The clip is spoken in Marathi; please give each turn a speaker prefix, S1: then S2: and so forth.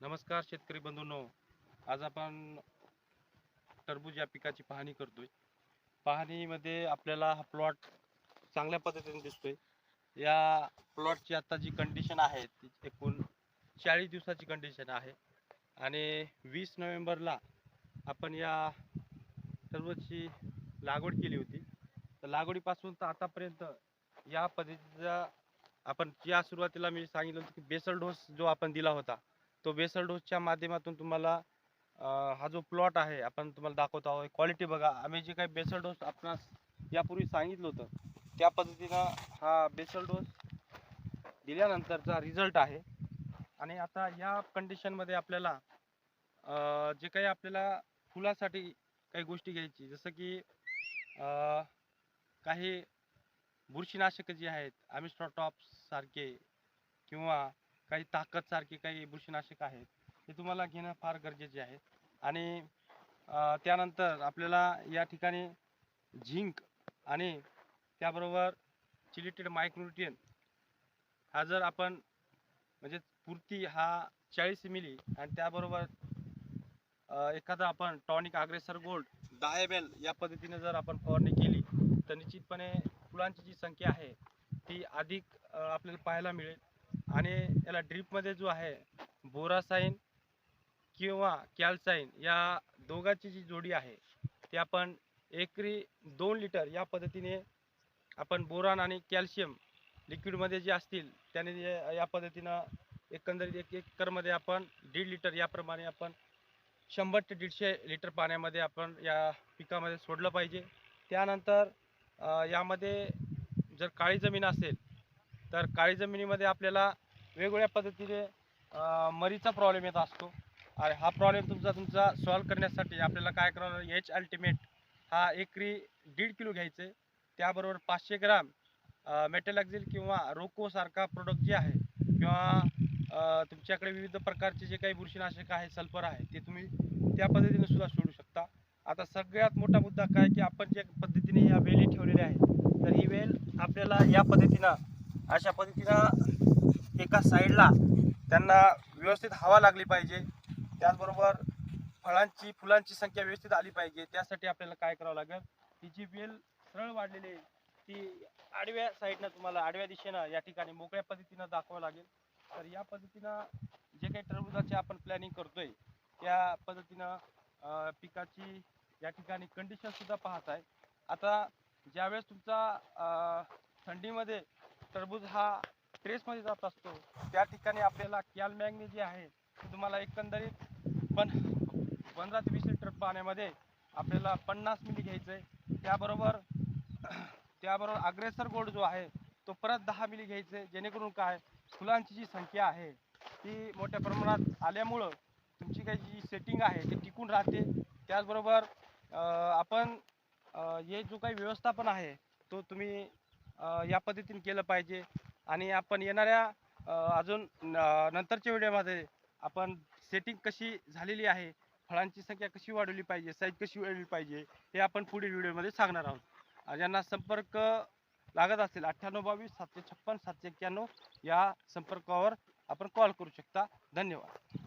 S1: नमस्कार शेतकरी बंधूंनो. आज आपण टरबूज या पिकाची पाहणी करतोय. पाहणीमध्ये आपल्याला हा प्लॉट चांगल्या पद्धतीने दिसतोय. या प्लॉटची आता जी कंडिशन आहे ती एकूण चाळीस दिवसाची कंडिशन आहे. आणि वीस नोव्हेंबरला आपण या टरबूजची लागवड केली होती. तर लागवडीपासून तर आतापर्यंत या पद्धतीचा आपण या सुरुवातीला मी सांगितलं होतं की बेसल डोस जो आपण दिला होता तो बेसल डोसच्या माध्यमातून तुम्हाला हा जो प्लॉट आहे आपण तुम्हाला दाखवत आहोत क्वालिटी बघा. आम्ही जे काही बेसल डोस आपणास यापूर्वी सांगितलं होतं त्या पद्धतीनं हा बेसल डोस दिल्यानंतरचा रिझल्ट आहे. आणि आता या कंडिशनमध्ये आपल्याला जे काही आपल्याला फुलासाठी काही गोष्टी घ्यायची जसं की काही बुरशीनाशक जी आहेत ॲमिस्ट्रॉटॉप सारखे किंवा काही ताकद सारखी काही बुरशीनाशक आहेत हे तुम्हाला घेणं फार गरजेचे आहे. आणि त्यानंतर आपल्याला या ठिकाणी झिंक आणि त्याबरोबर चिलिटेड मायक्रोन्युट्रियन हा जर आपण म्हणजे पूर्ती हा चाळीस मिली आणि त्याबरोबर एखादा आपण टॉनिक अग्रेसर गोल्ड दहा एम एल या पद्धतीने जर आपण फवारणी केली तर निश्चितपणे फुलांची जी संख्या आहे ती अधिक आपल्याला पाहायला मिळेल. आणि याला ड्रीपमध्ये जो आहे बोरासाईन किंवा कॅल्साईन या दोघांची जी जोडी आहे ती आपण एकरी दोन लिटर या पद्धतीने आपण बोरान आणि कॅल्शियम लिक्विडमध्ये जे असतील त्याने या पद्धतीनं एकंदरीत एक एकरमध्ये आपण दीड लिटर याप्रमाणे आपण शंभर ते दीडशे लिटर पाण्यामध्ये आपण या पिकामध्ये सोडलं पाहिजे. त्यानंतर यामध्ये जर काळी जमीन असेल तर काळी जमिनीमध्ये आपल्याला वेगवेगळ्या पद्धतीने मरीचा प्रॉब्लेम येत असतो. आणि हा प्रॉब्लेम तुमचा तुमचा सॉल्व करण्यासाठी आपल्याला काय करावं एच अल्टिमेट हा एकरी दीड किलो घ्यायचं. आहे त्याबरोबर पाचशे ग्राम मेटेलॅक्झिल किंवा रोकोसारखा प्रोडक्ट जे आहे किंवा तुमच्याकडे विविध प्रकारचे जे काही बुरशीनाशक आहे सल्फर आहे ते तुम्ही त्या पद्धतीने सुद्धा सोडू शकता. आता सगळ्यात मोठा मुद्दा काय की आपण ज्या पद्धतीने या वेली ठेवलेल्या आहेत तर ही वेल आपल्याला या पद्धतीनं अशा पद्धतीनं एका साईडला त्यांना व्यवस्थित हवा लागली पाहिजे. त्याचबरोबर फळांची फुलांची संख्या व्यवस्थित आली पाहिजे. त्यासाठी आपल्याला काय करावं लागेल? ती जी वेल सरळ वाढलेली आहे ती आडव्या साईडनं तुम्हाला आडव्या दिशेनं या ठिकाणी मोकळ्या पद्धतीनं दाखवावं लागेल. तर या पद्धतीनं जे काही टरबुजाचे आपण प्लॅनिंग करतोय त्या पद्धतीनं पिकाची या ठिकाणी कंडिशन सुद्धा पाहत आहे. आता ज्यावेळेस तुमचा थंडीमध्ये टरबूज हा ट्रेसमध्ये जात असतो. त्या ठिकाणी आपल्याला कॅल मॅग्नी जे आहे तुम्हाला एकंदरीत पण पंधरा ते वीस लिटर पाण्यामध्ये आपल्याला पन्नास मिली घ्यायचं आहे त्याबरोबर त्याबरोबर अग्रेसर गोल्ड जो आहे तो परत दहा मिली घ्यायचं आहे जेणेकरून काय फुलांची जी संख्या आहे ती मोठ्या प्रमाणात आल्यामुळं तुमची काही जी सेटिंग आहे ती टिकून राहते. त्याचबरोबर आपण हे जो काही व्यवस्थापन आहे तो तुम्ही या पद्धतीने केलं पाहिजे. आणि आपण येणाऱ्या अजून न- नंतरच्या व्हिडिओमध्ये आपण सेटिंग कशी झालेली आहे फळांची संख्या कशी वाढवली पाहिजे साईज कशी वाढवली पाहिजे हे आपण पुढील व्हिडिओमध्ये सांगणार आहोत. ज्यांना संपर्क लागत असेल अठ्ठ्याण्णव बावीस सातशे छप्पन सातशे एक्क्याण्णव या संपर्कावर आपण कॉल करू शकता. धन्यवाद.